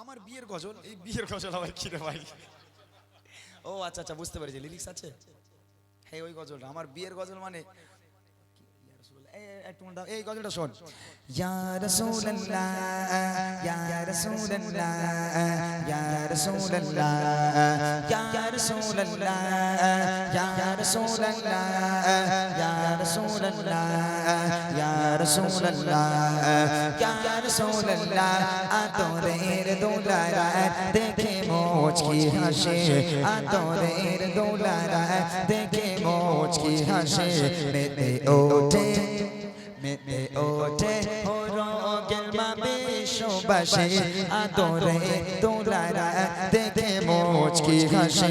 আমার বিয়ের গজল, এই বিয়ের গজল আবার কিরে ভাই? ও আচ্ছা আচ্ছা বুঝতে পেরেছি। লিরিক্স আছে? হ্যাঁ ওই গজলটা। আমার বিয়ের গজল মানে এই, গজলটা শোন। ইয়া রাসূলুল্লাহ ইয়া রাসূলুল্লাহ ইয়া রাসূলুল্লাহ ইয়া রাসূলুল্লাহ ইয়া রাসূলুল্লাহ ইয়া রাসূলুল্লাহ ইয়া রাসূলুল্লাহ ইয়া রাসূলুল্লাহ আতরের দোলারা দেখে মোচকি হাসে আতরের দোলারা দেখে মোচকি হাসে মেতে ওঠে বাসে আদরে তোলারা দেখে মোচকি হাসে।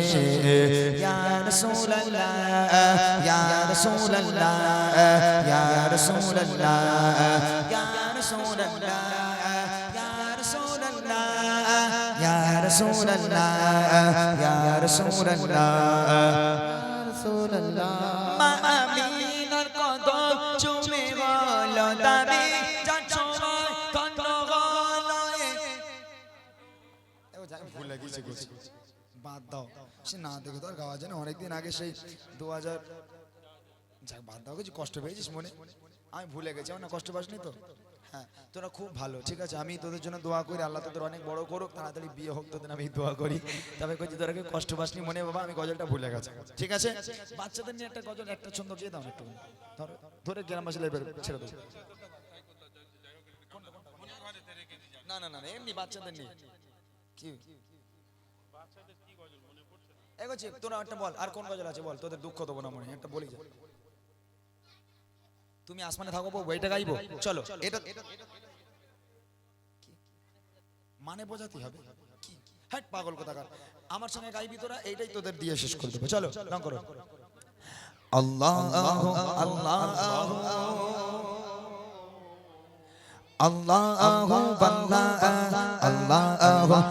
ইয়া রাসূলুল্লাহ ইয়া রাসূলুল্লাহ ইয়া রাসূলুল্লাহ ইয়া রাসূলুল্লাহ رسول اللہ یا رسول اللہ رسول اللہ ভুলে গেছি বাদ দাও। সে না দেখে তো আর গাওয়া যায় না। অনেকদিন আগে সেই দু হাজার যাক বাদ দাও কিছু কষ্ট পেয়েছিস মনে? আমি ভুলে গেছি আমার না কষ্ট পাসনি তো? হ্যাঁ তোরা খুব ভালো ঠিক আছে? আমি তোদের জন্য দোয়া করি আল্লাহ তোদের অনেক বড় করুক তাড়াতাড়ি বিয়ে হোক তোদের আমি দোয়া করি। তবে কইছি তোরা কেউ কষ্ট পাসনি মনে বাবা আমি গজলটা ভুলে গেছি। ঠিক আছে? বাচ্চাদের নিয়ে একটা গজল একটা ছন্দ দিয়ে দাও একটু ধরো ধরে গ্রামবাসী লাইব্রেরি ছেড়ে দেবো না না না, এমনি বাচ্চাদের নিয়ে। কি? এগোচ্ছি, তোরা একটা বল, আর কোন গজল আছে বল? তোদের দুঃখ দেবো না মনে একটা বলি। তুমি আসমানে থাকো বউ গাইবো? চলো, এটা মানে বোঝাতে হবে? কি? হ্যাঁ পাগল কোথাকার। আমার সঙ্গে গাইবি তোরা, এইটাই তোদের দিয়ে শেষ করে দেবো। চলো, রং করো। আল্লাহ আল্লাহ আল্লাহ আল্লাহ আল্লাহ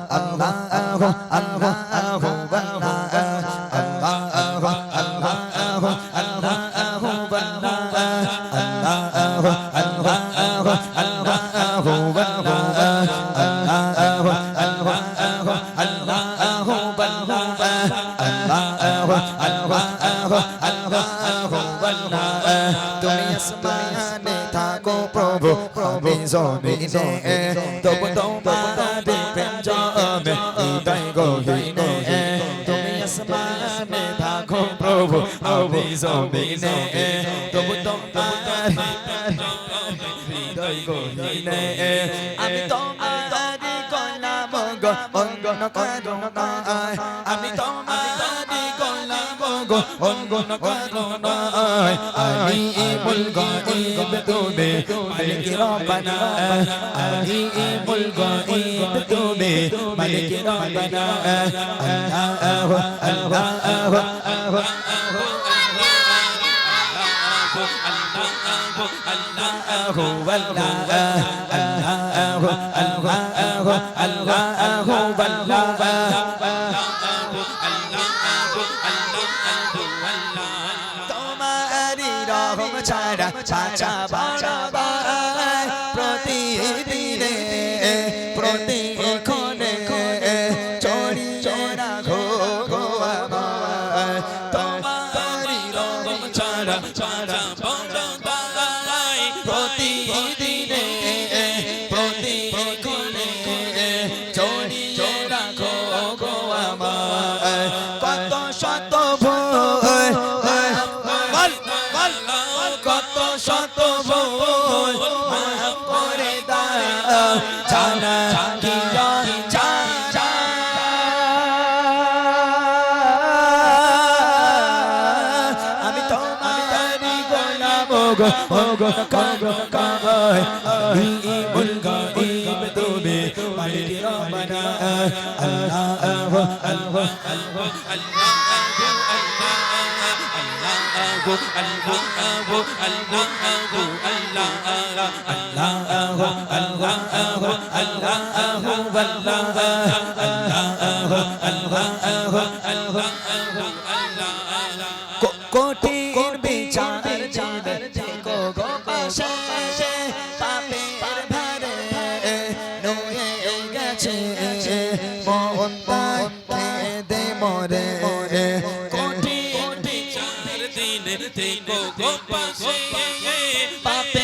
তুমি থাকো প্রভু প্রভু জনে তবু তোমার গহিনে তুমি আসমানে থাকো প্রভু আমি জমিনে তবু তোমার হৃদয় গহিনে আমি তোমারি কলাম গো অঙ্গন করো না আমি তোমারি কলাম গো অঙ্গন عليم الغائب توبه ملك ربنا عليم الغائب توبه ملك ربنا الله الله الله الله هو الله الله الله الله الله ছাড়া বাঁচাবা গো গো গো কায় আমি মুল গাইব তুমি মালিক রব্বানা আল্লাহ আল্লাহ আল্লাহ কোটির গেছে মন দে মরে। কঠিন বিচার দিন থেকে গো পাপে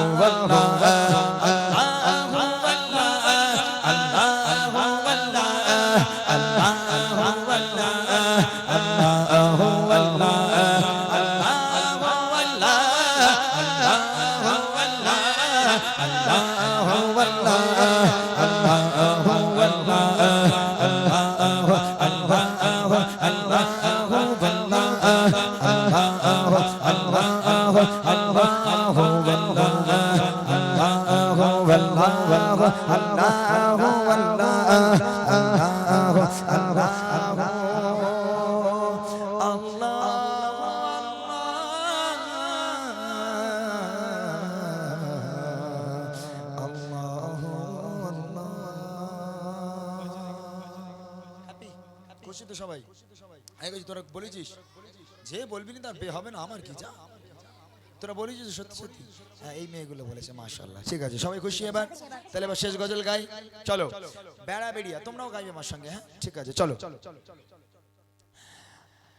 আমি তো আমি তোরা বলেছিস? যে বলবি না তার বিয়ে হবে না আমার কি যা তোরা বলেছিস সত্যি সত্যি? হ্যাঁ এই মেয়েগুলো বলেছে মাশাল্লাহ ঠিক আছে সবাই খুশি এবার? তাহলে এবার শেষ গজল গাই। চলো বেড়া বেড়িয়া তোমরাও গাইবে আমার সঙ্গে হ্যাঁ? ঠিক আছে চলো।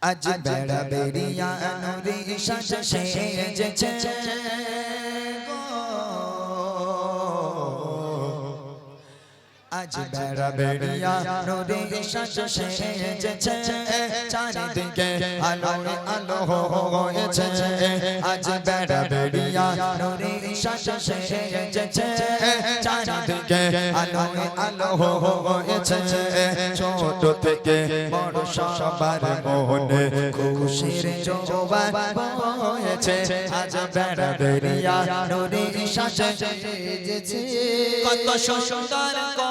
আজ বেড়া বেড়িয়া নদী সাজে সেজেছে। আজ বেড়া বেড়িয়া নদী সাজে সেজেছে। চারিদিকে আলো আলো হয়েছে। আজ বেড়া বেড়িয়া নদী সাজে সেজেছে। চারিদিকে আলো আলো হয়েছে। ছোট থেকে বড় সবার মনে খুশির জোয়ার বয়েছে আজ বেড়া বেড়িয়া নদী সাজে সেজেছে। কত সুন্দর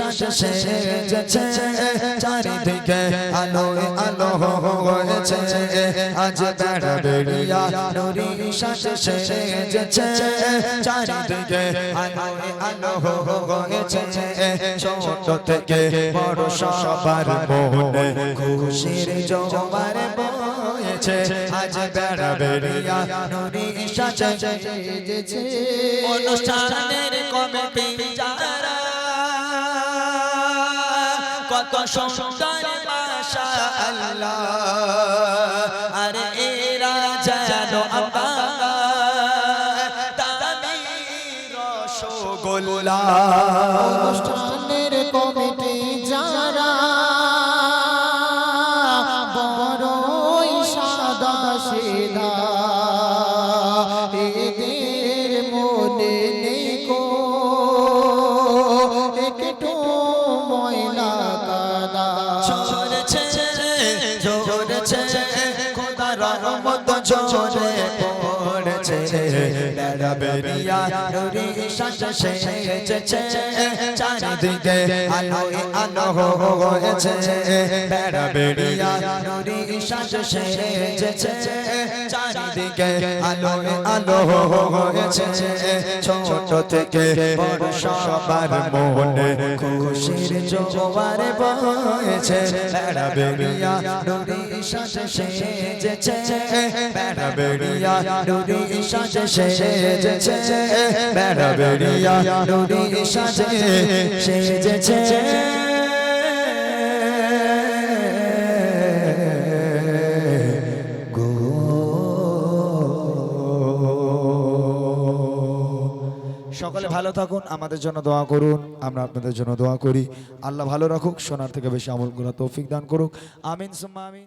নদীর সেজেছে চারিদিকে আলো আলো হয়েছে আজ যারা বেরিয়া নদীর শ্বাস সেজেছে চারিদিকে আলো আলো হয়েছে ছোট থেকে বড় সবার মনে খুশির জোয়ার বয়েছে আজ বেড়া বেড়িয়া নদী সাজে সেজেছে অনুষ্ঠানের কমিটি যারা কত সুন্দর মাশা আল্লাহ আরে এরা দামি রসগোল্লা। অনুষ্ঠানের কমিটি ঝরেছে খোদার রহমত ঝরে পড়েছে। বেড়া বেরিয়া নুরি সাজে সেজেছে, চারিদিকে আলো আলো হয়েছে। বেড়া বেরিয়া নুরি সাজে সেজেছে, চারিদিকে আলো আলো হয়েছে। থেকে সবার মনে খুশির জোয়ার বয়েছে। বেড়া বেড়িয়া নুরি সাজে বেড়া বেড়িয়া নুরি সাজে সেজেছে। বেড়া বেড়িয়া নুরি সাজে সেজেছে। ভালো থাকুন, আমাদের জন্য দোয়া করুন, আমরা আপনাদের জন্য দোয়া করি। আল্লাহ ভালো রাখুক, সোনার থেকে বেশি আমল করা তৌফিক দান করুক। আমিন, সুম্মা আমিন।